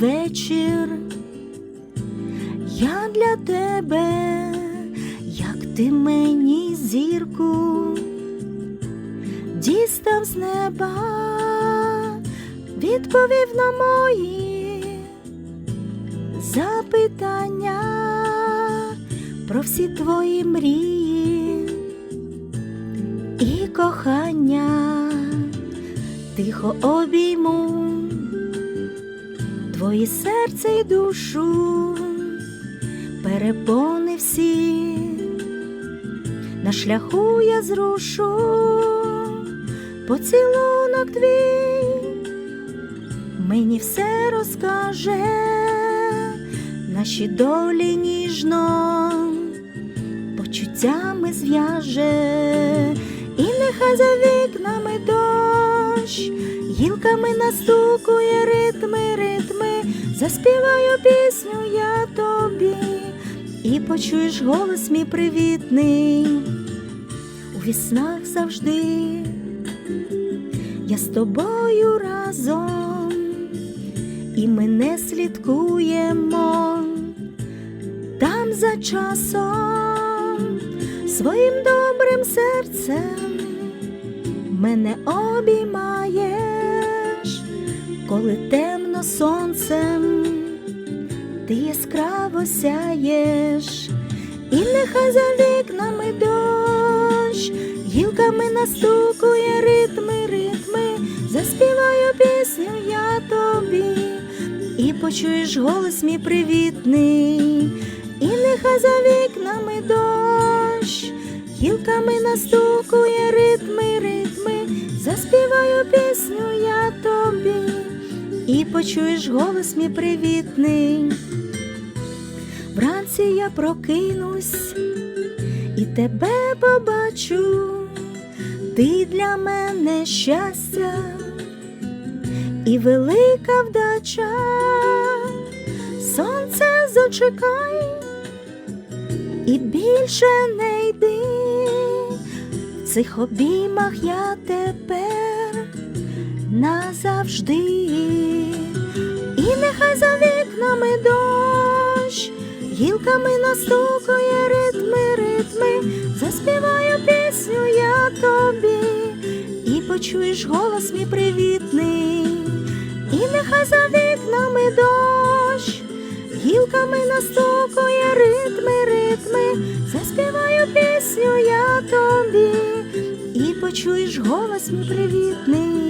вечір. Я для тебе, як ти мені зірку, дістав з неба, відповів на мої запитання про всі твої мрії і кохання, тихо обійму твої серце й душу, перепони всі, на шляху я зрушу поцілунок твій, мені все розкаже, наші долі ніжно почуттями зв'яже, і нехай за вікнами дощ, гілками настукує ритми, ритми, заспіваю пісню я тобі, і почуєш голос мій привітний. У віснах завжди. Я з тобою разом, і ми не слідкуємо. Там за часом своїм добрим серцем мене обіймаєш, коли темно сонцем ти яскраво сяєш, і нехай за вікнами дощ, гілками настукує ритми, ритми, заспіваю пісню я тобі, і почуєш голос мій привітний, і нехай за вікнами дощ, гілками настукує ритми, ритми, заспіваю пісню я тобі, і почуєш голос мій привітний. Вранці я прокинусь і тебе побачу, ти для мене щастя і велика вдача, сонце зачекай і більше не йди, в цих обіймах я тепер назавжди, і нехай за вікнами дощ, гілками настукує ритми, ритми, заспіваю пісню я тобі, і почуєш голос мій привітний, і нехай за вікнами дощ, гілками настукує ритми, ритми, заспіваю пісню я тобі, і почуєш голос мій привітний.